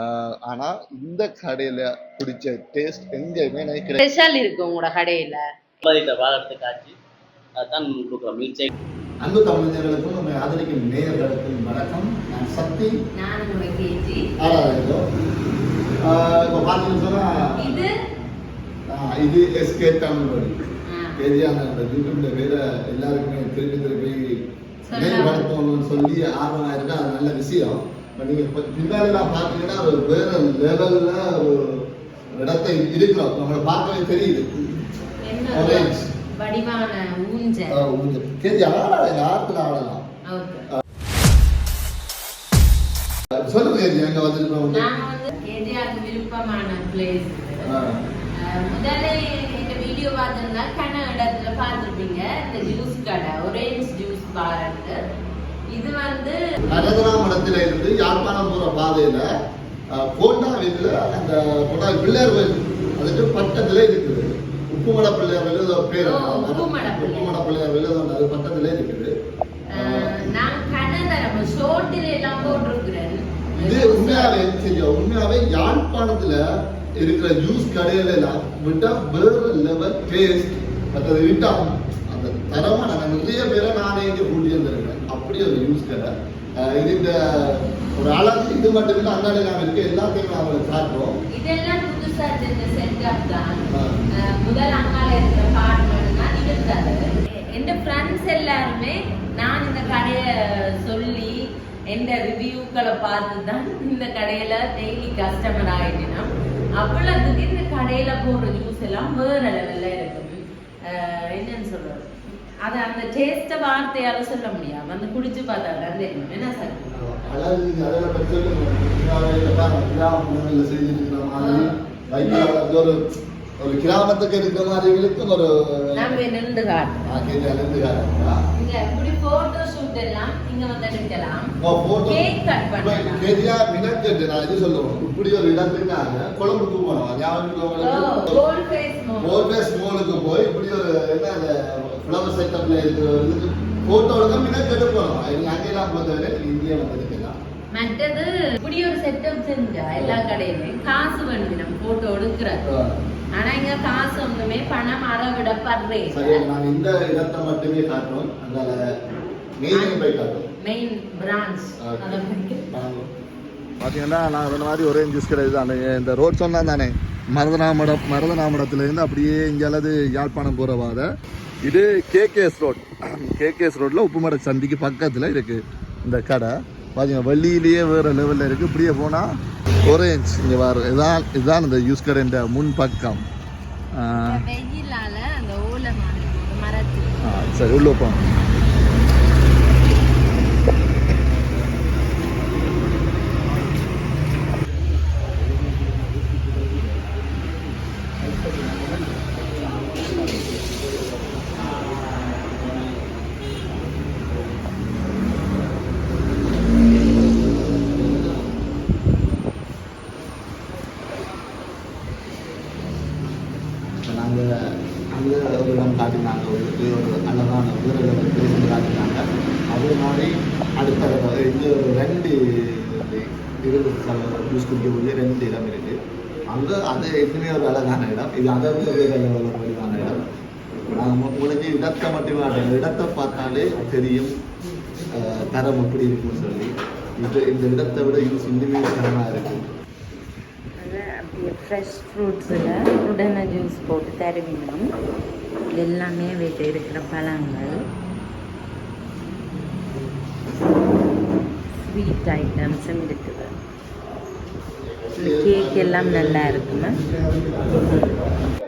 ஆஹ் ஆனா இந்த கடையில பிடிச்ச டேஸ்ட் எங்கேயுமே எனக்கு கிடையாது ஸ்பெஷல் இருக்கு உங்களோட கடையில. வாழத்தை காய்ச்சி அதுதான் கொடுக்குறோம். மில்க் ஷேக் அன்பு தமிழர்களுக்கும் நம்மை ஆதரிக்கும் நேயர்களுக்கும் வணக்கம். நான் சக்தி. நான் ஆராதனைக்கும் இப்போ பார்த்தீங்கன்னு சொன்னா இது? ஆஹ் இது எஸ்கே தமிழ் வழி ஆ, ஏரியான அந்த யூடியூப்ல வேற எல்லாருக்குமே திருப்பி திருப்பி சொல்லலாம். நினைவுபடுத்தணும்னு சொல்லி ஆர்வமா இருக்கு அது நல்ல விஷயம். இப்ப நீங்க இப்ப பின்னாடிலாம் பார்த்தீங்கன்னா ஒரு வேற லெவல்ல ஒரு இடத்தை இருக்கிறோம். நம்மளை பார்க்கவே தெரியுது. வடிவான ஊஞ்சல் ஆடலாம் யாருக்குள்ள ஆடலாம். சொல்லுங்க எங்க வந்திருக்கோம் வந்து கேஜிஆருக்கு விருப்பமான பிளேஸ் முதல்ல இந்த வீடியோ பார்த்திருந்தா கண்ண இடத்துல பார்த்துருப்பீங்க. இந்த ஜூஸ் கடை. ஒரேஞ்ச் ஜூஸ் பாருங்க இது வந்து நரதராமடத்துல இருந்து யாழ்ப்பாணம் போற பாதையில கோண்டாவில அந்த கோண்டா பிள்ளையார் கோயில் அதுக்கு பக்கத்துல இருக்குது. உப்புமட பிள்ளையார் ஏதோ பேர் உப்புமட பிள்ளையார். ஒண்ணு, அது பக்கத்துல இருக்குது. அஹ், நான் கண்ணதரம் ஷோட்டில் எல்லாம் போட்டிருக்கிறேன். இது உண்மையாவே தெரியும். உண்மையாவே யாழ்ப்பாணத்துல இருக்கிற ஜூஸ் கடையில எல்லாம் விட்டா வேற லெவல் டேஸ்ட் மற்றது விட்டா அந்த தரமான நிறைய பேரை நானே இங்க கூட்டி அப்படி ஒரு ஜூஸ் கடை அஹ் இது இந்த ஒரு அழகு இது மட்டும் இல்லை அங்காடி நாம இருக்க எல்லாத்தையும் அவங்களுக்கு காட்டுறோம். இதெல்லாம் புதுசா இந்த செட்டப் தான் முதல் அங்கால இருக்கிற பார்ட்னர் தான் என் ஃப்ரெண்ட்ஸ் எல்லாருமே நான் இந்த கடையை சொல்லி எந்த ரிவ்யூக்களை பார்த்து தான் இந்த கடையில டெய்லி கஸ்டமர் ஆகிட்டேனா அவ்வளவுக்கு இந்த கடையில போடுற ஜூஸ் எல்லாம் வேற லெவல்ல இருக்கும். என்னன்னு சொல்றது? அது அந்த டேஸ்ட வார்த்தையால சொல்ல முடியாது. வந்து குடிச்சு பார்த்தா தான் தெரியும். என்ன சார்? இருக்கிற மாதிரி வைக்கால வந்து ஒரு ஒரு கிராமத்துக்கு இருக்கிற மாதிரி இருக்கும் ஒரு நம்ம நின்று இப்படி வந்து ஒரு இடத்துக்காக கொழம்புக்கு போனோம். மோலுக்கு போய் இப்படி ஒரு என்ன அந்த ஃப்ளவர் செட்டப்ல இருக்கிற ஒரு இதுக்கு போட்டோ எடுக்க மினக்கெட்டு போனோம். நீங்க அங்கெல்லாம் பொறுத்தவரை நீங்க இந்தியா வந்திருக்கலாம் மற்றது இப்படி ஒரு செட்டப் எல்லா கடையிலயும் காசு வேணும் நம்ம போட்டோ எடுக்கிறது ஆனா இங்க காசு ஒண்ணுமே பணம் அறவிட படுறேன் சரி நான் இந்த இடத்தை மட்டுமே காட்டுறோம். அதனால மெயின் போய் காட்டுறோம். மெயின் பிரான்ச் பார்த்தீங்கன்னா நான் சொன்ன மாதிரி ஒரே ஜூஸ் கடை தான் இந்த ரோட் சொன்னா தானே. மருதநாமடம் மருதநாமடத்துலேருந்து அப்படியே அல்லது யாழ்ப்பாணம் போகிற வாத இது கேகேஎஸ் ரோட் கேகேஎஸ் ரோட்டில் உப்புமட சந்திக்கு பக்கத்தில் இருக்குது இந்த கடை. பார்த்தீங்க வள்ளியிலேயே வேறு லெவலில் இருக்குது இப்படியே போனால் ஒரேஞ்ச் இங்கே வர இதான் இதுதான் இந்த யூஸ் கடைன்ற முன் பக்கம். சரி உள்ள போங்க நாங்கள் அங்கே ஒரு இடம் காட்டினாங்க உங்களுக்கு ஒரு அழகான வீரர்கள் பேசி காட்டினாங்க அதே மாதிரி அடுத்த இங்கே ஒரு ரெண்டு இருபது ஜூஸ் குடிக்கக்கூடிய ரெண்டு இடம் இருக்குது அங்கே அது எப்பவுமே ஒரு அழகான இடம் இது அதை விட வேறு level ஒரு வடிவான இடம் நாங்கள் உங்களுக்கு இடத்தை மட்டுமே காட்டுறோம் இடத்தை பார்த்தாலே தெரியும் அஹ், தரம் எப்படி இருக்குன்னு சொல்லி இது இந்த இடத்தை விட யூஸ் இன்னுமே தரமாக இருக்குது அது அப்படியே ஃப்ரெஷ் ஃப்ரூட்ஸில் உடனே ஜூஸ் போட்டு தருவினோம் இது எல்லாமே வீட்டில் இருக்கிற பழங்கள் ஸ்வீட் ஐட்டம்ஸும் இருக்குது இந்த கேக் எல்லாம் நல்லா இருக்குமா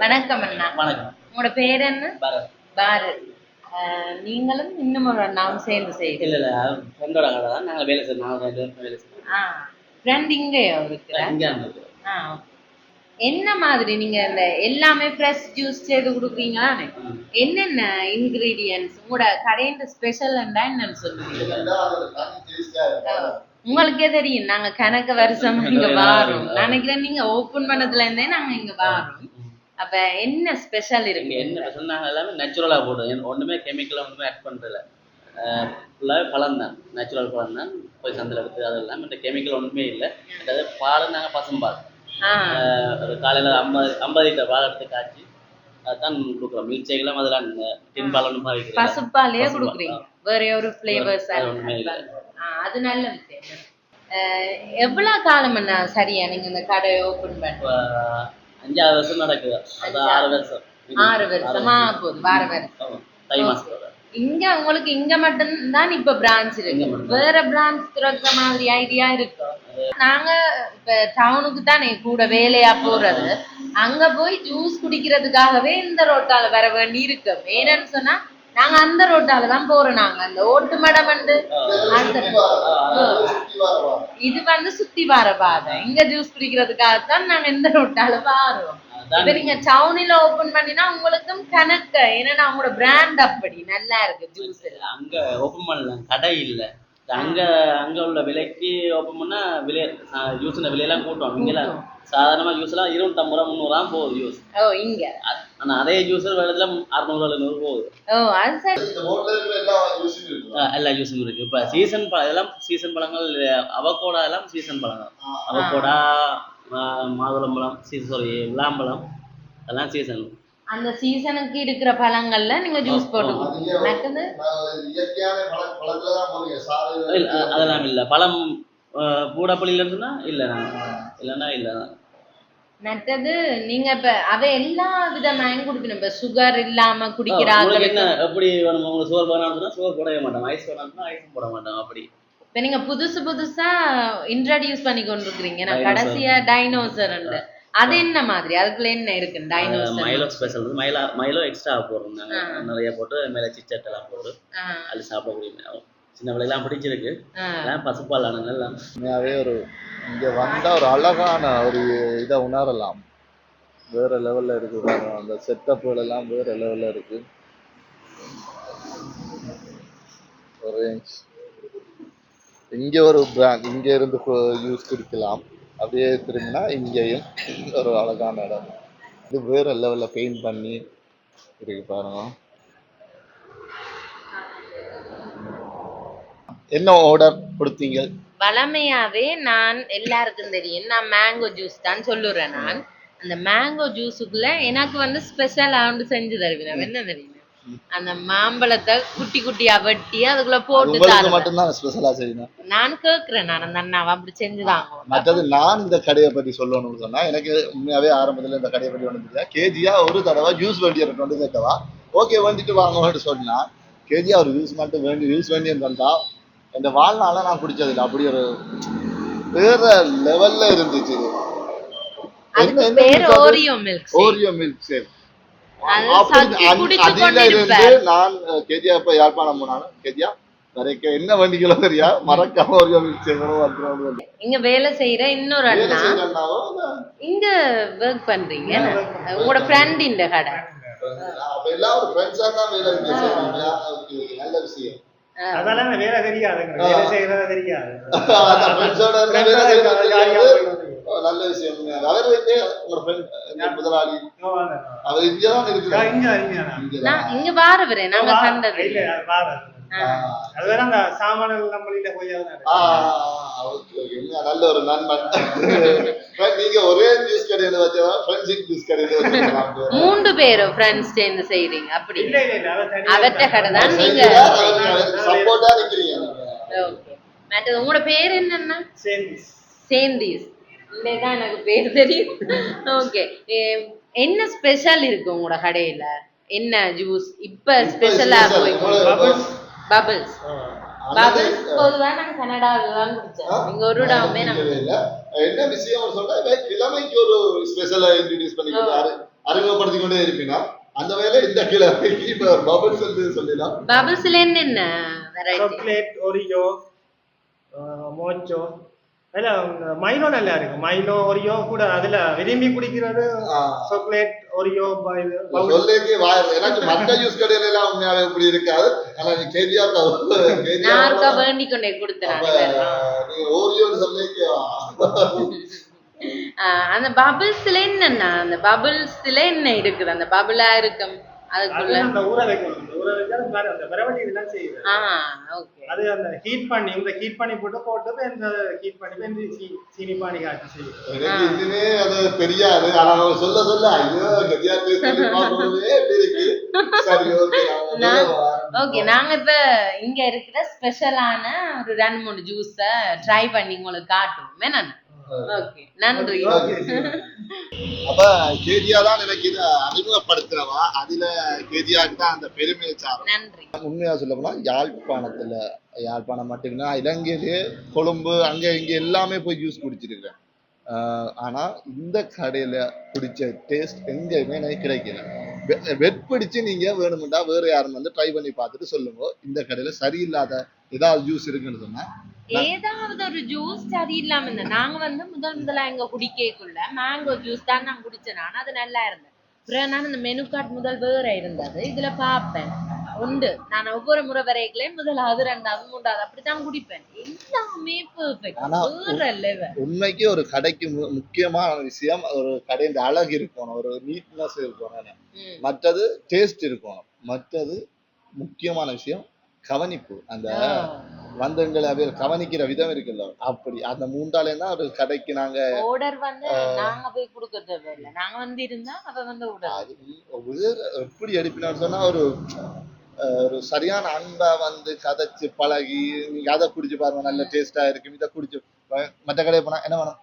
வணக்கம் அண்ணா வணக்கம் உங்களோட பேர் என்ன பாரத் பாரத் அஹ், நீங்களும் இன்னும் அண்ணாவும் சேர்ந்து செய்யுங்க. இல்லை இல்லை ஃப்ரெண்டோட கடை தான் நாங்கள் வேலை செய்யணும் நாங்கள் ரெண்டு பேரும் வேலை செய்யணும் ஆ. ஃப்ரெண்ட் இங்கே இருந்தது ஆ என்ன மாதிரி நீங்க இந்த எல்லாமே ஃப்ரெஷ் ஜூஸ் செய்து கொடுக்குறீங்களானே ம். என்னென்ன இன்கிரீடியன்ஸ் உங்களோட கடையின் ஸ்பெஷல் என்னன்னு சொல்லுவீங்க உங்களுக்கே தெரியும். நாங்க கணக்கு வருஷம் இங்க வாரோம். நினைக்கிறேன் நீங்க ஓபன் பண்ணதுல இருந்தே நாங்க இங்க வாரோம். அப்ப என்ன ஸ்பெஷல் இருக்கு? என்ன சொன்னாங்க? எல்லாமே நேச்சுரலாக போடுறோம் ஒன்றுமே கெமிக்கலாக ஒன்றுமே ஆட் பண்ணுறதில்ல ஃபுல்லாகவே பழம் தான். நேச்சுரல் பழம் தான். போய் சந்தையில் எடுத்து அதெல்லாம் இந்த கெமிக்கல் ஒன்றுமே இல்லை. அதாவது பால் நாங்கள் பசும்பால். ஒரு காலையில் ஐம்பது ஐம்பது லிட்டர் பால் எடுத்து காய்ச்சி அதுதான் கொடுக்குறோம். மில்க் ஷேக்லாம் அதெல்லாம் டின் பால் ஒன்றும் பாவிக்கிறோம் பசுப்பாலே கொடுக்குறீங்க. வேற ஒரு ஃப்ளேவர்ஸ் ஒண்ணுமே இல்ல. அது நல்ல விஷயம். அஹ், எவ்வளவு காலம் என்ன சரியா நீங்க இந்த கடையை ஓபன் பண்ண? இப்போ அஞ்சாறு வருஷம் நடக்குது. அது ஆறு வருஷம். ஆறு வருஷமா போகுது வார வருஷம் தை மாசத்தோட இங்க உங்களுக்கு இங்க மட்டும் தான் இப்ப பிரான்ச் இருக்கு. வேற பிரான்ச் திறக்கிற மாதிரி ஐடியா இருக்கு? நாங்க இப்ப டவுனுக்கு தானே கூட வேலையா போறது. அங்க போய் ஜூஸ் குடிக்கிறதுக்காகவே இந்த ரோட்டால வர வேண்டி இருக்கு. ஏன்னு சொன்னா நாங்க அந்த ரோட்டால தான் போறோம். நாங்க அந்த ஓட்டு மடம் வந்து அந்த இது வந்து சுத்தி வர பாதை. இங்க ஜூஸ் குடிக்கிறதுக்காகத்தான் நாங்க இந்த ரோட்டால வாரோம். இப்ப நீங்க டவுனில ஓபன் பண்ணினா உங்களுக்கும் கணக்கு. ஏன்னா உங்களோட பிராண்ட் அப்படி. நல்லா இருக்கு ஜூஸ் எல்லாம். அங்க ஓப்பன் பண்ணலாம் கடை இல்ல. அங்க அங்க உள்ள விலைக்கு ஓப்பன் பண்ணா விலை ஜூஸ் விலையெல்லாம் கூட்டம். இங்கெல்லாம் சாதாரணமா ஜூஸ் எல்லாம் இருநூத்தம்பது ரூபா முந்நூறு ரூபா போகுது ஜூஸ் ஓ இங்க? ஆனா அதே ஜூஸ் வெள்ளத்துல அறுநூறு எழுநூறு போகுது. ஓ அது சரி. இந்த ஹோட்டல்ல இருக்கிற எல்லா ஜூஸும் இருக்கு. இப்ப சீசன் பழம் இதெல்லாம் சீசன் பழங்கள் அவகோடா எல்லாம் சீசன் பழங்கள். அவகோடா மாதுளம்பழம் சீசன் சாரி விளாம்பழம் அதெல்லாம் சீசன் அந்த சீசனுக்கு இருக்கிற பழங்கள்ல நீங்க ஜூஸ் போட்டு நீங்க குடிக்கணும் மற்றது? நான் இயற்கையான பழ பழத்துல தான் போறீங்க சாறு இல்ல, அ- அதெல்லாம் இல்ல. பழம் பூடாப்பள்ளியில இருந்துன்னா இல்ல. இல்லைன்னா இல்ல. மற்றது நீங்க இப்ப அவ எல்லா விதமாயும் குடிக்கணும். இப்ப சுகர் இல்லாம குடிக்கிறாங்க என்ன எப்படி வேணும் உங்களுக்கு வேணாம்னு சொன்னா சோறு போடவே மாட்டோம். ஐஸ் வேணாம்னா ஐஸும் போட மாட்டோம். அப்படி. இப்ப நீங்க புதுசு புதுசா இன்ட்ரடியூஸ் பண்ணி கொண்டிருக்கிறீங்க நான். கடைசியா டைனோசர் அது என்ன மாதிரி? அதுக்குள்ள என்ன இருக்கு dinosaur Milo special Milo Milo extra போடுறாங்க நிறைய போட்டு மேலே சிச்சட் எல்லாம் போட்டு. அது சாப்பிடக்கூடிய சின்ன பிள்ளைலாம் பிடிச்சிருக்கு. பசுப்பால் உண்மையாவே ஒரு இங்க வந்தா ஒரு அழகான ஒரு இதை உணரலாம். வேற லெவல்ல இருக்கு. அந்த செட்டப்புகள் எல்லாம் வேற லெவல்ல இருக்கு. ஒரு இங்க ஒரு பிராண்ட் இங்க இருந்து யூஸ் குடிக்கலாம் அப்படியே திரும்பினா இங்கேயும் ஒரு அழகான இடம். இது வேற லெவல்ல பெயிண்ட் பண்ணி இருக்கு பாருங்க. என்ன ஆர்டர் கொடுத்தீங்க? வளமையாவே நான் எல்லாருக்கும் தெரியும். நான் மேங்கோ ஜூஸ் தான் சொல்லுறேன் நான். அந்த மேங்கோ ஜூஸுக்குள்ள எனக்கு வந்து ஸ்பெஷலா ஒன்று செஞ்சு தருவேன் என்ன தெரியும்? அந்த மாம்பழத்தை குட்டி குட்டியா வெட்டி அதுக்குள்ள போட்டு மட்டும்தான் ஸ்பெஷலா செய்யணும். நான் கேக்குறேன் நான். அந்த அண்ணாவை அப்படி செஞ்சுதாங்க மற்றது நான் இந்த கடையை பத்தி சொல்லணும்னு சொன்னா எனக்கு உண்மையாவே ஆரம்பத்துல இந்த கடையை பத்தி ஒண்ணு தெரியல கேஜியா ஒரு தடவை ஜூஸ் வேண்டிய கொண்டு கேட்டவா? ஓகே வேண்டிட்டு வாங்கன்னு சொன்னா கேஜியா ஒரு ஜூஸ் மட்டும் வேண்டி ஜூஸ் வேண்டிய தந்தா இந்த வாழ்நாள நான் குடிச்சது இல்லை அப்படி ஒரு வேற லெவல்ல இருந்துச்சு? Oreo milk Oreo milkshake அதுல இருந்து. நான் கேஜியா இப்ப யாழ்ப்பாணம் போனாலும் வரைக்கும் என்ன வண்டிகளோ தெரியா மறக்காம வந்துடும் இங்க வேலை செய்யற இன்னொரு அண்ணா. இங்க ஒர்க் பண்றீங்க. உங்களோட ஃப்ரெண்ட் இந்த கடை. ஒரு ஃப்ரெண்ட்ஸா தான் வேலை செய்யறீங்களா? Okay, okay, நல்ல விஷயம் அதெல்லாம் வேலை தெரியாது. வேலை செய்யறது தெரியாது. நல்ல விஷயம். அவர் வந்து உங்க ஃப்ரெண்ட் முதலாளி. அவர் இருக்கிறார் இங்க இங்க வாரவரே நாங்க இல்ல, அது வாரம். ஆ. அது வேற அந்த சாமான்கள் நம்மளில போய் அது ஆ, ஓகே ஓகே. உண்மையா நல்ல ஒரு நண்பன். Friend, நீங்க ஒரே ஜூஸ் கடையில வச்சதா? ஃப்ரெண்ட்ஷிப் ஜூஸ் கடையில வச்சிருக்கலாம் மூன்று பேரும் ஃப்ரெண்ட்ஸ் சேர்ந்து செய்றீங்க அப்படி. இல்ல கடை தான் நீங்க சப்போர்ட்டா நிக்கிறீங்க நீங்க. ஓகே. மற்றது உங்களோட பேர் என்னன்னா? சேர்ந்து சேந்தீஸ். இல்லைதான் எனக்கு பேர் தெரியும். ஓகே. என்ன ஸ்பெஷல் இருக்கு உங்களோட கடையில? என்ன ஜூஸ் இப்ப ஸ்பெஷலா. போய் பபிள்ஸ் பபிள்ஸ் பொதுவா நாங்க கனடாவில தான் குடிச்சோம். இங்க ஒரு நாங்க இல்ல. என்ன விஷயம் சொல்றா இப்ப கிழமைக்கு ஒரு ஸ்பெஷலா இன்ட்ரடியூஸ் அறி- அறிமுகப்படுத்தி கொண்டே இருப்பீனா அந்த வேலை இந்த கிழமைக்கு இப்ப பபிள்ஸ் வந்து சொல்லிடலாம். பபிள்ஸ்ல என்னென்ன வெரைட்டி சாக்லேட் ஒரியோ மோச்சோ இல்ல மைலோ நல்லா இருக்கு. மைலோ ஒரியோ கூட அதுல விரும்பி குடிக்கிறது. சாக்லேட் ஒரியோ சொல்லேக்கே எனக்கு மற்ற ஜூஸ் கடையில எல்லாம் உண்மையாவே இப்படி இருக்காது. ஆனா நீ கேஜிஆர் நார்க்கா வேண்டி கொண்டே கொடுத்தேன் நீங்க ஓரியோன்னு சொல்லிக்கே அந்த பபிள்ஸ்ல என்னன்னா? அந்த பபிள்ஸ்ல என்ன இருக்குது? அந்த பபிளா இருக்கும். அதுக்குள்ள. அந்த ஊற வைக்கணும். ஊற அது மாதிரி அந்த விரவட்டி இதெல்லாம் செய்யுது. ஆ ஓகே. அது அந்த ஹீட் பண்ணி இந்த ஹீட் பண்ணி போட்டு போட்டு இந்த ஹீட் பண்ணி இந்த சீனி பானி செய்யும் இதுவே அது தெரியாது. ஆனா அவங்க சொல்ல சொல்ல ஐயோ கதியா பேசி பார்க்கவே இருக்கு சரி ஓகே நாங்க இப்ப இங்க இருக்கிற ஸ்பெஷலான ஒரு ரெண்டு மூணு ஜூஸ ட்ரை பண்ணி உங்களுக்கு காட்டுவோம். என்ன நன்றி. அப்ப கேஜியா தான் எனக்கு இதை அறிமுகப்படுத்துறவா. அதுல கேஜியாக்கு தான் அந்த பெருமையை சாரும். நன்றி. உண்மையா சொல்ல போனா யாழ்ப்பாணத்துல யாழ்ப்பாணம் மட்டும்னா இலங்கையிலே கொழும்பு அங்க இங்க எல்லாமே போய் ஜூஸ் குடிச்சிருக்கேன் ஆனா இந்த கடையில குடிச்ச டேஸ்ட் எங்கேயுமே எனக்கு கிடைக்கல. வெட்பிடிச்சு நீங்க வேணுமெண்டா வேற யாரும் வந்து ட்ரை பண்ணி பார்த்துட்டு சொல்லுங்க. இந்த கடையில சரியில்லாத ஏதாவது ஜூஸ் இருக்குன்னு சொன்னா ஏதாவது ஒரு ஜூஸ் சரியில்லாம இருந்த நாங்க வந்து முதல் முதல்ல எங்க குடிக்கக்குள்ள மேங்கோ ஜூஸ் தான் நான் குடிச்சேன் நான் அது நல்லா இருந்தது. அப்புறம் நான் இந்த மெனு கார்டு முதல் வேற இருந்தது இதுல பாப்பேன். உண்டு. நான் ஒவ்வொரு முறை வரைக்கலையும் முதலாவது ரெண்டாவது மூன்றாவது அப்படித்தான் குடிப்பேன். எல்லாமே பெர்ஃபெக்ட் ஆனா உண்மைக்கு ஒரு கடைக்கு முக்கியமான விஷயம் ஒரு கடையின் அழகு இருக்கணும் ஒரு நீட்னஸ் இருக்கணும். மற்றது டேஸ்ட் இருக்கணும். மற்றது முக்கியமான விஷயம் கவனிப்பு. அந்த வந்தவங்களை அப்படியே கவனிக்கிற விதம் இருக்குல்ல. அப்படி அந்த மூன்றாலே தான் ஒரு கடைக்கு நாங்க ஆர்டர் வந்து நாங்க போய் கொடுக்க தேவையில்லை நாங்க வந்து இருந்தா அவ வந்து வேற எப்படி எடுப்பினான்னு சொன்னா ஒரு ஒரு சரியான அன்பா வந்து கதைச்சு பழகி நீங்க அதை குடிச்சு பாருங்க நல்ல டேஸ்டா இருக்கும் இதை குடிச்சு மற்ற கடையை போனா என்ன வேணும்.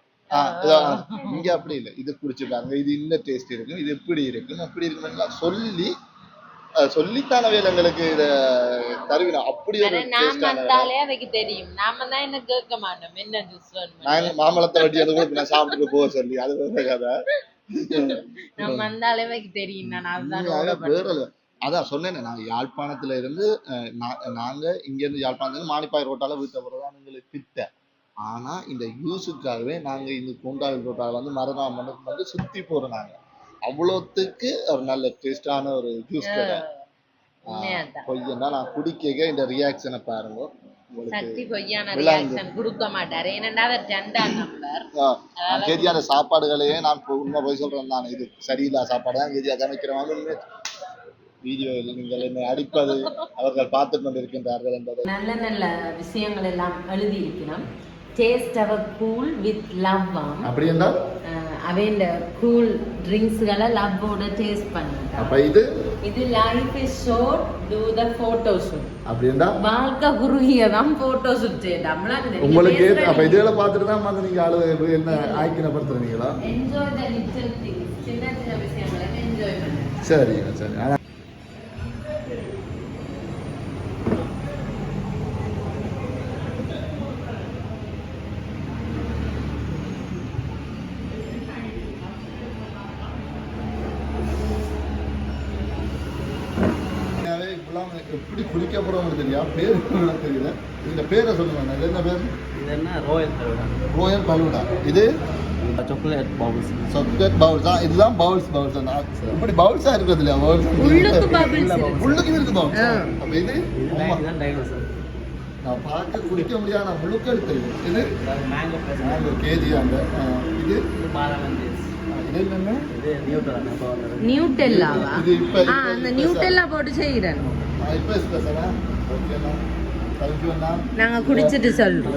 இங்க அப்படி இல்லை. இது குடிச்சு பாருங்க இது இந்த டேஸ்ட் இருக்கும் இது எப்படி இருக்கும் அப்படி இருக்கும் சொல்லி சொல்லித்தான வேலைங்களுக்கு இத தருவினா. அப்படி ஒரு நாம வந்தாலே அவைக்கு தெரியும். நாம தான் என்ன கேட்க மாட்டோம். என்ன ஜூஸ் வேணும் மாம்பழத்தை வட்டி கூட நான் சாப்பிட்டு போக சொல்லி. அது வேற கதை. நம்ம வந்தாலே அவைக்கு தெரியும். நான் அதுதான் வேற. அதான் சொன்னேனே நான் யாழ்ப்பாணத்துல இருந்து நாங்க இங்க இருந்து யாழ்ப்பாணத்துல இருந்து மானிப்பாய் ரோட்டால வீட்டை போறதா எங்களுக்கு கிட்ட ஆனா இந்த யூஸுக்காகவே நாங்க இந்த கொண்டாவில் ரோட்டால வந்து மரணம் மண்டபம் வந்து சுத்தி போறோம் நாங்க அவ்வளோத்துக்கு ஒரு நல்ல டேஸ்டான ஒரு ஜூஸ் கடை. பொய்யன்னா நான் குடிக்க இந்த ரியாக்ஷனை பாருங்க. சக்தி பொய்யான. ரியாக்ஷன் கொடுக்க மாட்டாரு. ஏன்னா அவர் நம்பர் கேஜியான சாப்பாடுகளையே நான் உண்மை போய் சொல்றேன் நான் இது சரியில்லா சாப்பாடு? தான் கேஜியா சமைக்கிறவங்க வீடியோவில் நீங்கள் என்னை அடிப்பது அவர்கள் பார்த்து கொண்டிருக்கின்றார்கள் என்பதை. நல்ல நல்ல விஷயங்கள் எல்லாம் எழுதி இருக்கிறோம் டேஸ்ட் அவர் கூல் வித் லவ் அப்படி என்றால் அவன் கூல் ட்ரிங்க்ஸ்களை லவ்வோட டேஸ்ட் பண்ணுங்க அப்ப இது? இது life is short do the photo shoot அப்படி என்றா வாழ்க்கை குறுகிய தான் போட்டோ ஷூட் உங்களுக்கு ஏத்த- அப்ப இதெல்லாம் பார்த்துட்டு தான் வந்து நீங்க ஆளு என்ன ஆய்க்கினப்படுத்துறீங்களா என்ஜாய் த லிட்டில் திங்ஸ் சின்ன சின்ன விஷயங்களை என்ஜாய் பண்ணுங்க. சரி சரி ஆனா உண்மையாவே இப்பெல்லாம் எப்படி குளிக்க தெரியா பேர் என்ன தெரியல. இந்த பேரை சொல்லுங்க இது என்ன பேர்? இது என்ன? ரோயல் ரோயல் பலூடா இது? சாக்லேட் பவுல்ஸ் சாக்லேட் பவுல்ஸ் தான் இதுதான் பவுல்ஸ் பவுல்ஸ் இப்படி பவுல்ஸா இருக்கிறது இல்லையா? பவுல்ஸ் உள்ளுக்கு bubbles. இருக்கு. உள்ளுக்கு இருக்கு பவுல்ஸ் அப்ப இது? ஆமா. இதுதான் டைனோசர் நான் பார்க்க குடிக்க முடியாது. நான் முழுக்க தெரியும் இது. மேங்கோ கேஜி அந்த இது? இது இப்போ அந்த special. நியூட்டெல்லா போட்டு செய்கிறேன். ஆ, இப்ப ஸ்பெஷலா ஓகேண்ணா தேங்க்யூண்ணா நாங்க குடிச்சிட்டு சொல்றோம்.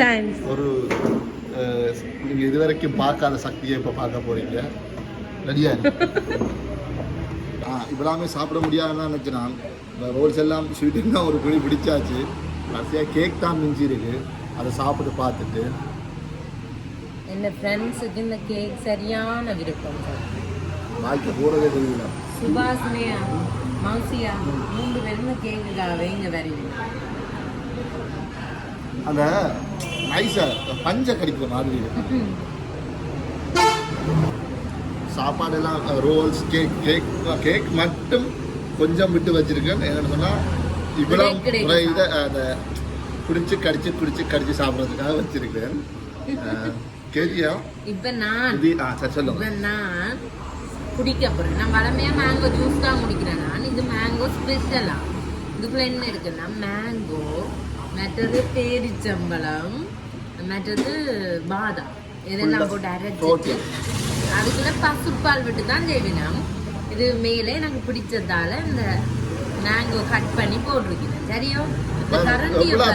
தேங்க்ஸ் ஒரு நீங்க இதுவரைக்கும் பார்க்காத சக்தியை இப்ப பார்க்க போறீங்க. ரெடியா இப்பெல்லாமே சாப்பிட முடியாதுன்னு நினைச்சேன் நான் இந்த ரோல்ஸ் எல்லாம் ஸ்வீட்டுன்னு தான் ஒரு பிடி பிடிச்சாச்சு. கடைசியாக கேக் தான் மிஞ்சி இருக்கு அதை சாப்பிட்டு பார்த்துட்டு. என் ஃப்ரெண்ட்ஸுக்கு இந்த கேக் சரியான விருப்பம் வாய்க்க போறதே தெரியல. சுபாஷினியா? மௌசியா மூன்று பேரும் இந்த கேக்குக்காகவே இங்க வரீங்க அந்த நைஸா பஞ்ச கடிக்கிற மாதிரி. இருக்கு. சாப்பாடெல்லாம் ரோல்ஸ் கேக் கேக் கேக் மட்டும் கொஞ்சம் விட்டு வச்சிருக்கேன் என்னன்னு சொன்னா இவ்வளவு இதை அந்த குடிச்சு கடிச்சு குடிச்சு கடிச்சு சாப்பிட்றதுக்காக வச்சிருக்கேன் கேரியா இப்ப நான் சொல்லுங்க. நான் குடிக்க போறேன். நான் வளமையா மேங்கோ ஜூஸ் தான் குடிக்கிறேன் நான். இது மேங்கோ ஸ்பெஷலா இதுக்குள்ள என்ன இருக்குன்னா மேங்கோ மற்றது பேரிச்சம்பழம் மற்றது பாதாம். இதெல்லாம் போட்டு. அதுக்குள்ள பசுப்பால் விட்டு தான் செய்வினோம் இது மேலே எனக்கு பிடிச்சதால இந்த மேங்கோ கட் பண்ணி போட்டிருக்கேன். சரியோ?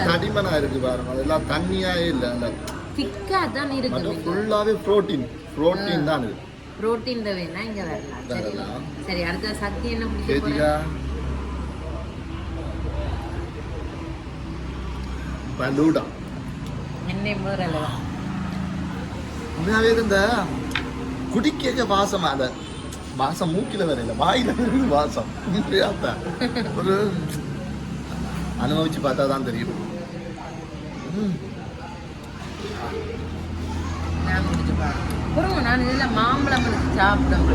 தடிமனா இருக்கு பாருங்க. அதெல்லாம் தண்ணியாவே இல்லை திக்கா தான் இருக்குது ஃபுல்லாவே புரோட்டீன் புரோட்டீன் தான் இது. புரோட்டீன் வேணா இங்க வரலாம். சரி. வரலாம். சரி அடுத்த சக்தி என்ன பிடிக்க கேட்டியா? பலூடா. என்னை முதல்ல உண்மையாவே இந்த குடிக்க வாசம் அத வாசம் மூக்கில இல்ல வாயில இருக்குது வாசம். ஒரு அனுபவிச்சு பார்த்தா தான் தெரியும். நான் அப்புறம் நான் இதில் மாம்பழம் சாப்பிடும்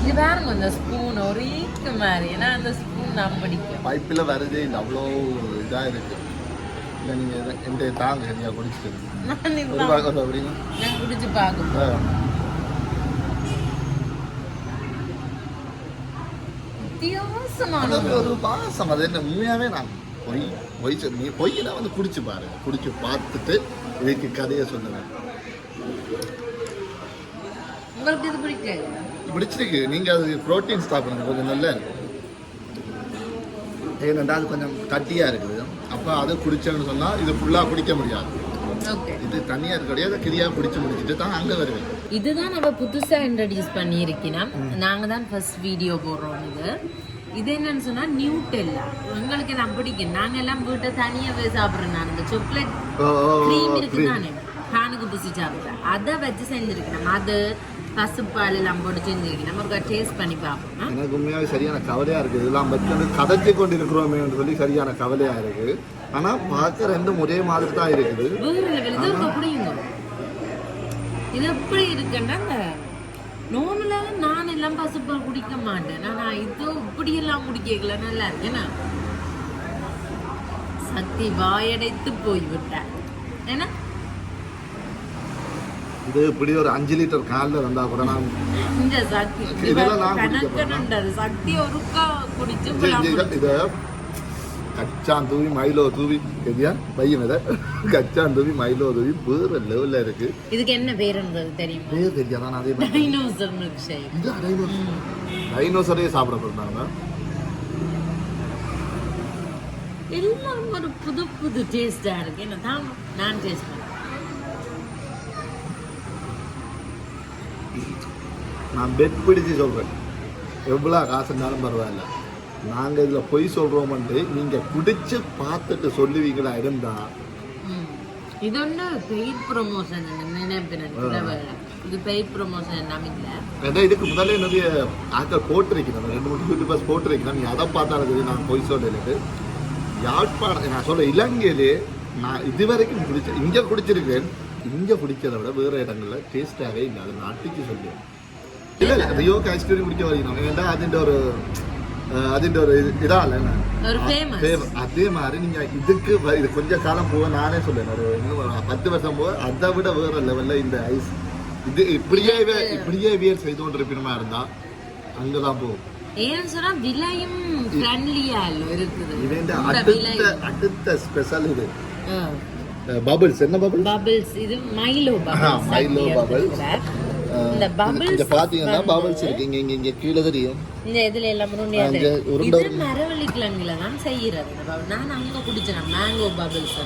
இது பாருங்க இந்த ஸ்பூன் ஒரு ஈக்கு மாதிரி. ஏன்னா அந்த ஸ்பூன் நான் பிடிக்கும். பைப்பில் வருதே இல்லை அவ்வளோ இதா இருக்கு. இல்லை நீங்க இதை- எந்த தாங்க சரியா குடிச்சிட்டு நான் குடிச்சு பார்க்கும் ஆ. வித்தியாசமான ஒரு வாசம் அது என்ன உண்மையாவே நான் பொய் பொய் நீ பொய்னா வந்து குடிச்சு பாருங்க குடிச்சு பார்த்துட்டு இதுக்கு கதையை சொல்லுவேன் உங்களுக்கு இது பிடிக்காது? பிடிச்சிருக்கு. நீங்க அது புரோட்டீன் சாப்பிடுங்க கொஞ்சம் நல்லா இருக்கு ஏனென்றா அது கொஞ்சம் கட்டியா இருக்குது. அப்போ அதை குடிச்சேன்னு சொன்னா இது ஃபுல்லா குடிக்க முடியாது. இது தனியா இருக்கக்கூடிய அதை கிரியா குடிச்சு முடிச்சுட்டு தான் அங்க வருவேன். இதுதான் நம்ம புதுசா இன்ட்ரடியூஸ் பண்ணியிருக்கோம் நாங்க தான் ஃபர்ஸ்ட் வீடியோ போடுறோம் இது. இது என்னன்னு சொன்னா நியூட்டெல்லா எங்களுக்கு எல்லாம் பிடிக்கும்? நாங்க எல்லாம் வீட்டை தனியாவே சாப்பிடுறோம் நான் இந்த சாக்லேட் க்ரீம் இருக்கு தானே பானுக்கு பூசி சாப்பிடுறேன் அதை வச்சு செஞ்சிருக்கணும் அது பசுப்பால் எல்லாம் போட்டு செஞ்சிருக்கணும் நம்ம ஒரு டேஸ்ட் பண்ணி பார்ப்போம்? எனக்கு உண்மையாவே சரியான கவலையா இருக்குது. இதெல்லாம் பற்றி வந்து கதைச்சு கொண்டு இருக்கிறோமே சொல்லி சரியான கவலையா இருக்கு. ஆனா பார்க்க ரெண்டும் ஒரே மாதிரி தான் இருக்குது. இது எப்படி இருக்குன்னா இந்த நார்மலாக நான் எல்லாம் பசுப்பால் குடிக்க மாட்டேன். நான் இது இப்படி எல்லாம் குடிக்கல. நல்லா இருக்கேனா. சக்தி வாயடைத்து போய்விட்டேன் ஏன்னா இது இப்படி ஒரு அஞ்சு லிட்டர் காலில் வந்தா கூட நான் இதெல்லாம் நான் இது- கச்சான் தூவி மைலோ தூவி சரியா பையன் இதை. கச்சான் தூவி மைலோ தூவி வேற லெவல்ல இருக்கு. இதுக்கு என்ன பேருன்றது தெரியுமா? பேர் தெரியாதான் அதே மாதிரி டைனோசர் மில்க் ஷேக் இது டைனோசர் டைனோசரே சாப்பிட போறாங்க எல்லாம் ஒரு புது புது டேஸ்டா இருக்கு. என்ன தான் நான் டேஸ்ட் பண்ணேன் நான் பெட் பிடிச்சு சொல்றேன். எவ்வளோ காசுனாலும் பரவாயில்ல. நாங்க இதுல பொய் சொல்றோம்ட்டு நீங்க குடிச்சு பார்த்துட்டு சொல்லுவீங்களா இருந்தா? ம். இது ஒன்று பெய்ட் ப்ரொமோஷன் இது பெய்ட் ப்ரொமோஷன் எல்லாம் இல்லை. ஏன்னா இதுக்கு முதல்ல நிறைய ஆக்கள் போட்டிருக்கிறேன். ரெண்டு மூணு யூடியூபர்ஸ் போட்டிருக்கிறேன். நீ அதை பார்த்தாலும் சரி நான் பொய் சொல்லிட்டு யாழ்ப்பாணம் நான் சொல்ல இலங்கையிலே நான் இதுவரைக்கும் குடிச்ச இங்க குடிச்சிருக்கேன் இங்க குடிக்கிறத விட வேற இடங்கள்ல டேஸ்டாகவே இல்லை. அதை நான் அட்டிக்கு சொல்லுவேன். இல்ல இல்ல ரியோக்கு ஐஸ்கிரீம் குடிக்க வரணும் ஏன்னா അതിന്റെ ஒரு அஹ், അതിന്റെ ஒரு இது- இதால என்ன? ஒரு ஆ, famous. famous. அதே மாதிரி நீங்க இதுக்கு வ- இது கொஞ்ச காலம் போக நானே சொல்லேன் ஒரு இன்னும் ஒரு பத்து வருஷம் போக அதை விட வேற லெவல்ல இந்த ஐஸ் இது இப்படியே வே- இப்படியே வியர் செய்து கொண்டிருப்பினுமா இருந்தா அங்கதான் போகும் ஏன்னு சொன்னா விலையும் ஃப்ரெண்ட்லியா இல்லை இருக்குது இது இந்த இந்த விலை அடுத்த அடுத்த ஸ்பெஷல் இது பபிள்ஸ் என்ன பபிள் பபிள்ஸ் இது மைலோ பபிள்ஸ் மைலோ bubbles. இந்த பபிள்ஸ் பாத்தீங்கன்னா பபிள்ஸ் இருக்கு. இங்க இங்க இங்க கீழே தெரியும். இந்த இதுல எல்லாம் உருண்டையா. உருண்டை மரவள்ளி கிழங்குல தான் செய்யறது. இந்த. நான் அங்க குடிச்சேன். மேங்கோ பபிள்ஸ்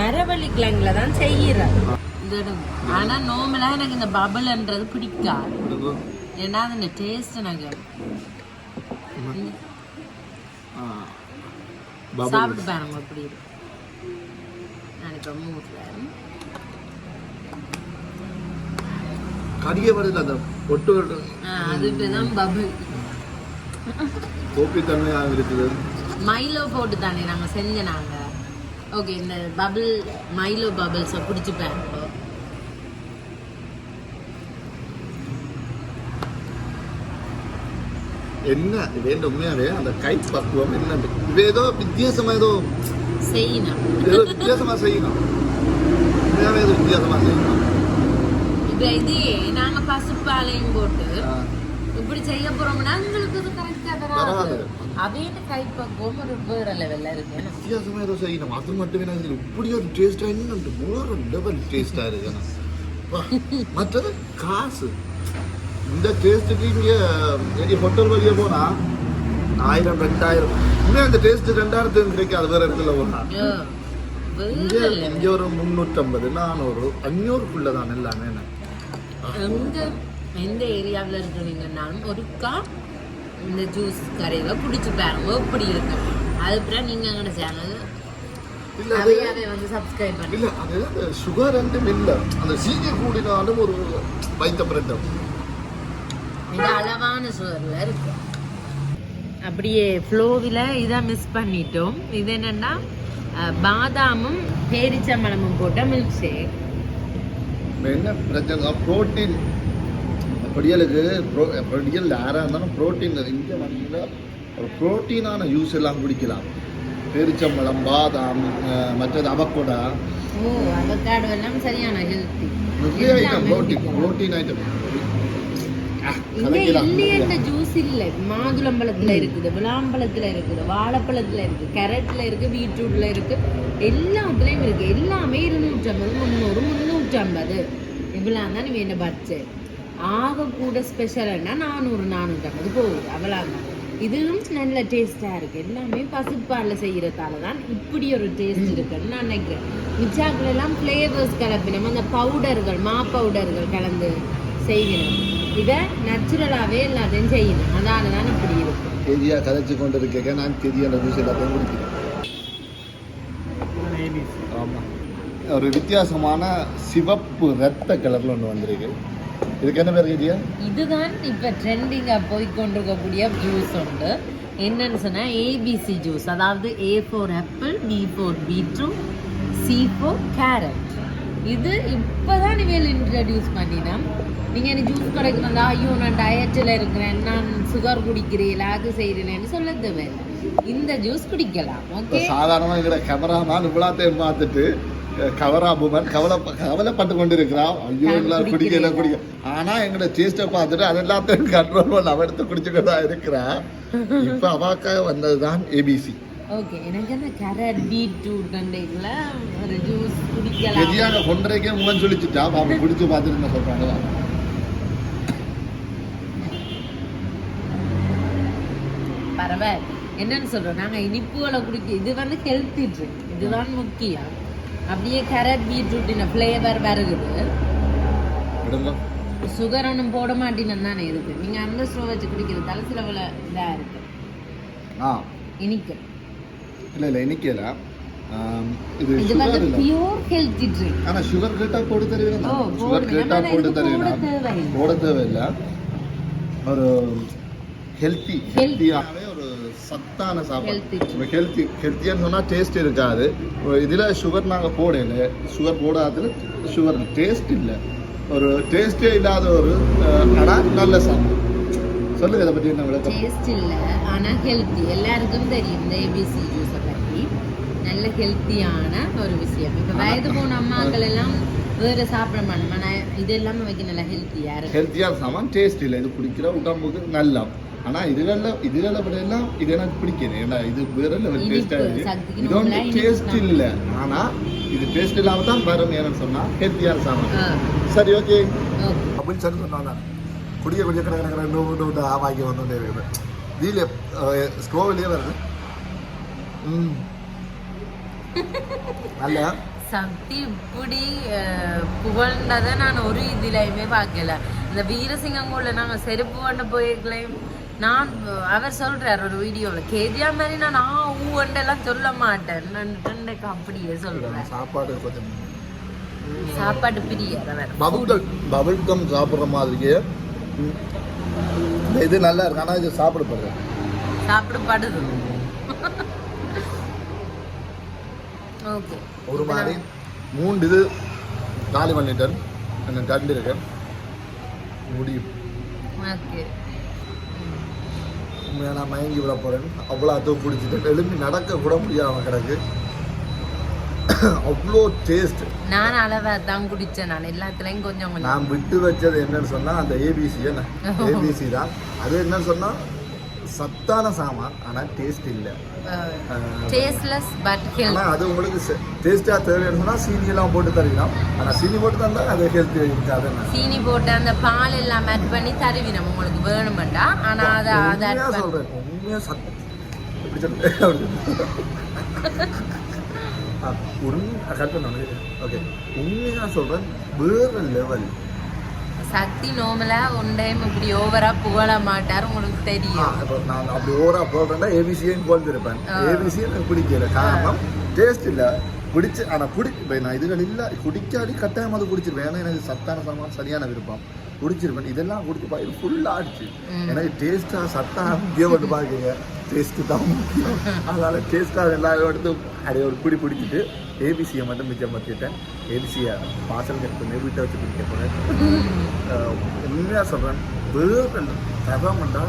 மரவள்ளி கிழங்குல தான் செய்யறது. இந்த. ஆனா நார்மலா எனக்கு இந்த பபிள்ன்றது பிடிக்காது. ஏன்னா அந்த டேஸ்ட் எனக்கு சாப்பிட்டு பாருங்க இருக்கு. நான் இப்ப மூடுறேன் கடிய வருது அந்த ஒட்டு ஒட்டு. ஆ, அது இப்பதான் பபிள் கோப்பி தன்மையாக இருக்குது. மைலோ போட்டு தானே நாங்க செஞ்ச நாங்க. ஓகே இந்த பபிள் மைலோ பபிள்ஸை பிடிச்சி பாருங்க என்ன? வேண்ட உண்மையாவே அந்த கை பக்குவம் என்னண்டு இது ஏதோ வித்தியாசமா ஏதோ செய்யணும். ஏதோ வித்தியாசமா செய்யணும். உண்மையாவே ஏதோ வித்தியாசமா செய்யணும். இது நாங்க பசுப்பாலையும் போட்டு இப்படி செய்ய போறோம்னா உங்களுக்கு இது கரெக்டா வராது. அவையிட்டு கைப்பக்குவம் ஒரு வேற லெவல்ல இருக்கு. ஏன்னா வித்தியாசமா ஏதோ செய்யணும். அது மட்டும் என்ன செய்யணும்? இப்படி ஒரு டேஸ்டா என்னண்டு வேற லெவல் டேஸ்டா இருக்கு. மற்றது காசு. இந்த டேஸ்ட்டுக்கு இங்கே ஹோட்டல் வழியே போனால் ஆயிரம் ரெண்டாயிரம். இன்னும் அந்த டேஸ்ட்டு ரெண்டாயிரத்து கிடைக்காது. வேறு இடத்துல போனா ஐயோ, இங்கே ஒரு முந்நூற்றம்பது நானூறு அஞ்சூறுக்குள்ளே தான் எல்லாமே எங்க எந்த ஏரியாவில் இருக்கிறீங்கன்னாலும் ஒருக்கா இந்த ஜூஸ் கடையில குடிச்சு பாருங்க எப்படி இருக்கு. அதுக்கப்புறம் நீங்க எங்களோட சேனல் சுகர் ரெண்டும் இல்லை. அந்த சீக்கிர கூடினாலும் ஒரு வைத்த பிரெட்டம் இது அளவான சுகர்ல இருக்கு. அப்படியே ஃப்ளோவில் இதை மிஸ் பண்ணிட்டோம். இது என்னன்னா பாதாமும் பேரிச்சம்பழமும் போட்ட மில்க் ஷேக் என்ன பிரச்சனை? ப்ரோட்டீன் பொடியலுக்கு ப்ரோ பொடியல் யாராக இருந்தாலும் ப்ரோட்டீன் இங்கே வந்தீங்கன்னா ஒரு ப்ரோட்டீனான ஜூஸ் எல்லாம் குடிக்கலாம். பெருச்சம்பழம் பாதாம் மற்றது அவக்கோடா நிறைய ஐட்டம் ப்ரோட்டீன் ப்ரோட்டீன் ஐட்டம் இங்க இல்லையன்ற ஜூஸ் இல்ல. மாதுளம்பழத்துல இருக்குது விளாம்பழத்துல இருக்குது வாழைப்பழத்துல இருக்கு கேரட்ல இருக்கு பீட்ரூட்ல இருக்கு. எல்லாத்துலேயும் இருக்கு. எல்லாமே இருநூற்றி ஐம்பது முந்நூறு முந்நூற்றி ஐம்பது இவ்வளவு தான் நீ என்ன பட்ஜெட் ஆகக்கூட கூட ஸ்பெஷல்னா நானூறு நானூற்றி ஐம்பது போகுது அவ்வளோதான் இதுவும் நல்ல டேஸ்ட்டாக இருக்குது எல்லாமே பசுப்பாலில் செய்கிறதால தான் இப்படி ஒரு டேஸ்ட் இருக்குன்னு நான் நினைக்கிறேன். மிச்சாக்குலாம் ஃப்ளேவர்ஸ் கலப்பினோம் அந்த பவுடர்கள் மா பவுடர்கள் கலந்து செய்யணும். இதை நேச்சுரலாகவே எல்லாத்தையும் செய்யணும். அதனால தான் இப்படி இருக்கும் கெதியாக கதைச்சு கொண்டு இருக்கேன் நான் கெதியான ஜூஸ் எல்லாத்தையும் ஒரு வித்தியாசமான சிவப்பு ரத்த கலரில் ஒன்று வந்திருக்கு. இதுக்கு என்ன பேர் கெதியா இதுதான் இப்போ ட்ரெண்டிங்காக போய்க்கொண்டிருக்கக்கூடிய ஜூஸ் உண்டு. என்னன்னு சொன்னால் ஏபிசி ஜூஸ் அதாவது A for apple B for beetroot C for carrot இது இப்போ தான் இவையில் இன்ட்ரடியூஸ் பண்ணினேன் நீங்கள் எனக்கு ஜூஸ் கடைக்கு வந்தால் ஐயோ நான் டயட்டில் இருக்கிறேன் நான் சுகர் குடிக்கிறேன் அது செய்கிறேன்னு சொல்ல தேவையில்லை இந்த ஜூஸ் குடிக்கலாம் ஓகே சாதாரணமாக எங்கிற கேமராமேன் இவ்வளோத்தையும் பார்த்துட்டு கவரா பூமன் கவலை கவலைப்பட்டு கொண்டு இருக்கிறான் ஐயோ எல்லாம் குடிக்க எல்லாம். குடிக்க ஆனால் எங்களோட டேஸ்ட்டை பார்த்துட்டு அது எல்லாத்தையும் கண்ட்ரோல் பண்ண அவன் எடுத்து குடிச்சுட்டு தான் இருக்கிறான். இப்போ அவாக்காக வந்தது தான் ஏபிசி ஓகே எனக்கு அந்த கேரட் பீட்ரூட் கண்டைக்குள்ள ஒரு ஜூஸ் குடிக்கலாம். எதியாக கொண்டரைக்கே முகம் சொல்லிச்சுட்டா. அவன் குடிச்சு பார்த்துட்டு என்ன பரவாயில்ல. என்னன்னு சொல்றோம் நாங்க இனிப்புகளை குடிக்க இது வந்து ஹெல்த்தி ட்ரிங்க் இதுதான் முக்கியம். அப்படியே கேரட் பீட்ரூட்டின ஃப்ளேவர் வருகுது. சுகர் ஒன்றும் போட மாட்டேன்னு தானே இருக்கு. நீங்க அந்த ஸ்டோ வச்சு குடிக்கிறதால சில பல இதா இருக்கு. ஆ. இனிக்கு. இல்லை இல்லை இனிக்கல இது வந்து பியூர் ஹெல்த்தி ட்ரிங்க் ஆனா சுகர் போட்டு தருவீங்க போட்டு தருவீங்க போட. தேவையில்லை. ஒரு ஹெல்த்தி Healthy. சத்தான சாப்பாடு. ஹெல்த்தி ஹெல்த்தியான்னு சொன்னால் டேஸ்ட் இருக்காது இதில் சுகர் நாங்கள் போடல சுகர் போடாததுல சுகர் டேஸ்ட் இல்லை. ஒரு டேஸ்டே இல்லாத ஒரு ஆனால் நல்ல சாப்பாடு. சொல்லுங்க இதை பற்றி என்ன விளக்கம்? டேஸ்ட் இல்ல ஆனா ஹெல்த்தி எல்லாருக்கும் தெரியும் இந்த ஏபிசி ஜூஸை பத்தி. நல்ல ஹெல்த்தியான ஒரு விஷயம். இப்ப வயது போன அம்மாக்கள் எல்லாம் வேற சாப்பிட மாட்டோம் ஆனா இது எல்லாமே வைக்க நல்லா ஹெல்த்தியா இருக்கு. ஹெல்த்தியான சாமான் டேஸ்ட் இல்லை. இது குடிக்கிற உடம்புக்கு நல்லா. ஆனால் இதுகளில் இதுகளை விட எல்லாம் இது எனக்கு பிடிக்குது. ஏன்னா இது வேற லெவல் டேஸ்டாக இருக்கு. சக்திக்கு இது ஒன்று நம்மளா இனிப்பு டேஸ்ட். இல்லை ஆனால் இது டேஸ்ட் இல்லாமல் தான் வரும் ஏன்னு சொன்னால் ஹெல்த்தியான சாமான் சரி ஓகே. அப்படின்னு சொல்லி சொன்னாங்க குடிய குடிய கடை கடை கடை நூறு நூறு ஆவாக்கி வந்துட்டே இருக்குது. வீல ஸ்லோவிலேயே வருது. ம். நல்ல சக்தி இப்படி புகழ்ந்ததை நான் ஒரு இதுலையுமே பார்க்கல. இந்த வீரசிங்கங்கூட நாங்க செருப்பு பண்ண போயிருக்கலையும் நான் அவர் சொல்றார் ஒரு வீடியோல கேதியா மாதிரி நான் ஆ ஊண்டெல்லாம் சொல்ல மாட்டேன். நான் ரெண்டுக்கு அப்படியே சொல்றேன் சாப்பாடு கொஞ்சம் சாப்பாடு பிரியர் அவர். பபுள் பபுள் கம் சாப்பிட்ற மாதிரியே. இது நல்லா இருக்கு. ஆனால் இது சாப்பிடப்படுது. ஓகே. ஒரு மாதிரி மூன்று இது காலி பண்ணிட்டேன் எனக்கு கண்டு இருக்கேன் முடியும் ஓகே. உண்மையாக நான் மயங்கி விட போகிறேன் அவ்வளோ அதுவும் பிடிச்சிட்டு எழுப்பி நடக்க கூட முடியாமல் கிடக்கு. அவ்வளோ டேஸ்ட் நான் அளவா தான் குடிச்சேன். நான் எல்லாத்துலயும் கொஞ்சம் கொஞ்சம். நான் விட்டு வச்சது என்னன்னு சொன்னால் அந்த ஏபிசி ஏபிசி தான். அது என்னன்னு சொன்னால் சத்தான சாமான் ஆனால் டேஸ்ட் இல்லை. டேஸ்ட்லெஸ் பட் ஹெல்த் அது உங்களுக்கு டேஸ்டா தேவைன்னா சீனி எல்லாம் போட்டு தருவினா ஆனா சீனி போட்டு தந்தா அது ஹெல்த்தி இருக்காது சீனி போட்டு அந்த பால் எல்லாம் ஆட் பண்ணி தருவினோம் உங்களுக்கு வேணுமெண்டா. ஆனா அதை அதை ஆட் உண்மையா பண்ணி சொல்றேன் உண்மையா சத் எப்படி சொல்றேன் கட் பண்ண ஓகே உண்மையா சொல்றேன் வேற லெவல் சக்தி நோமலா ஒன் டைம் இப்படி ஓவரா புகழ மாட்டார் உங்களுக்கு தெரியும். நான் அப்படி ஓவரா போடுறேன்னா ஏபிசியும் போல்திருப்பேன் ஆ. ஏபிசி எனக்கு பிடிக்கல. காரணம் டேஸ்ட் இல்ல. பிடிச்சு ஆனா குடி இப்போ நான் இதுகள் இல்ல குடிக்காடி கட்டாயம் அது குடிச்சிருப்பேன் ஏன்னா எனக்கு சத்தான சாமான் சரியான விருப்பம். குடிச்சிருப்பேன் இதெல்லாம் குடிச்சு இது ஃபுல் ஆச்சு ம். எனக்கு டேஸ்டா சத்தா முக்கியம் மட்டும் பாக்குங்க டேஸ்ட் தான் முக்கியம். அதனால டேஸ்டா எல்லாரும் எடுத்து அப்படியே ஒரு குடி பிடிச்சிட்டு ஏபிசியை மட்டும் மிச்சம் பற்றிட்டேன் ஏபிசியை பார்சல் கட் பண்ணி வீட்டை வச்சு குடிக்க போறேன். அஹ் உண்மையா சொல்றேன் வேறு தரம்டா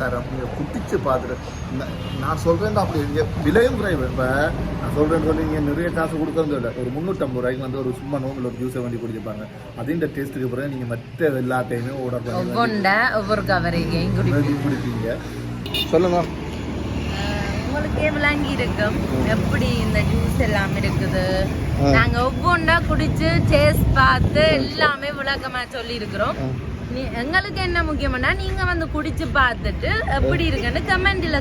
தரம் நீங்க குட்டிச்சு பார்த்துட்டு நான் சொல்றேன் அப்படி விலையும் குறைவு. இப்போ நான் சொல்றேன்னு சொல்லி நீங்க நிறைய காசு கொடுக்கறது இல்லை. ஒரு முந்நூற்றம்பது ரூபாய்க்கு வந்து ஒரு சும்மா நோம்பில் ஒரு ஜூஸை வண்டி குடிச்சிருப்பாங்க அதிண்ட டேஸ்ட்டுக்கு பிறகு நீங்க மற்ற எல்லாத்தையுமே ஆர்டர் பண்ணி குடிப்பீங்க? சொல்லுங்க. உங்களுக்கே விளங்கி இருக்கும்? எப்படி இந்த ஜூஸ் எல்லாம் இருக்குது. நாங்க ஒவ்வொன்றா குடிச்சு டேஸ்ட் பார்த்து எல்லாமே விளக்கமா சொல்லி இருக்கிறோம் எங்களுக்கு என்ன முக்கியம்னா நீங்க வந்து குடிச்சு பார்த்துட்டு எப்படி இருக்குன்னு கமெண்ட்ல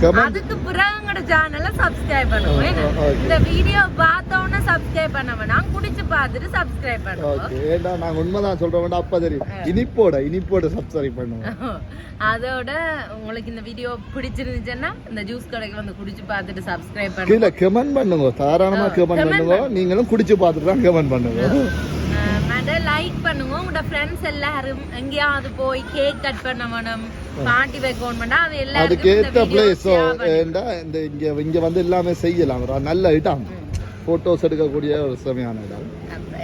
comment- அதுக்கு பிறகு எங்களோட சேனலை சப்ஸ்கிரைப் பண்ணுவோம். இந்த வீடியோ பார்த்தோன்னே சப்ஸ்கிரைப் பண்ண வேணாம் குடிச்சு பார்த்துட்டு சப்ஸ்கிரைப் பண்ணுவோம். ஏண்டா நாங்கள் உண்மைதான் வேண்டாம் அப்பா தெரியும். இனிப்போட இனிப்போட சப்ஸ்கிரைப் பண்ணுவோம். அதோட உங்களுக்கு இந்த வீடியோ பிடிச்சிருந்துச்சுன்னா இந்த ஜூஸ் கடைக்கு வந்து குடிச்சு பார்த்துட்டு சப்ஸ்கிரைப் பண்ணுங்க. கமெண்ட் பண்ணுங்க. தாராளமாக ஆ, கமெண்ட் பண்ணுங்க. நீங்களும் குடிச்சு பார்த்துட்டு தான் கமெண்ட் பண்ணுங்க. மேட லைக் பண்ணுங்க. உங்களோட ஃப்ரெண்ட்ஸ் எல்லாரும் எங்கேயாவது போய் கேக் கட் பண்ண வேணும் பார்ட்டி வைக்கணும் பண்ணா அது அதுக்கு எல்லாருக்கும் ஏற்ற பிளேஸ் ஏண்டா இந்த இங்கே இங்கே வந்து எல்லாமே செய்யலாம். ஒரு நல்ல இடம். ஃபோட்டோஸ் எடுக்கக்கூடிய ஒரு செமையான இடம்.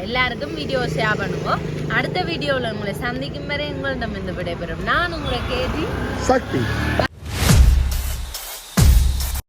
எல்லாருக்கும் வீடியோ ஷேர் பண்ணுவோம் அடுத்த வீடியோவில் உங்களை சந்திக்கும் வரை உங்களிடம் இந்த விடைபெறும். நான் உங்களை கேஜி சக்தி.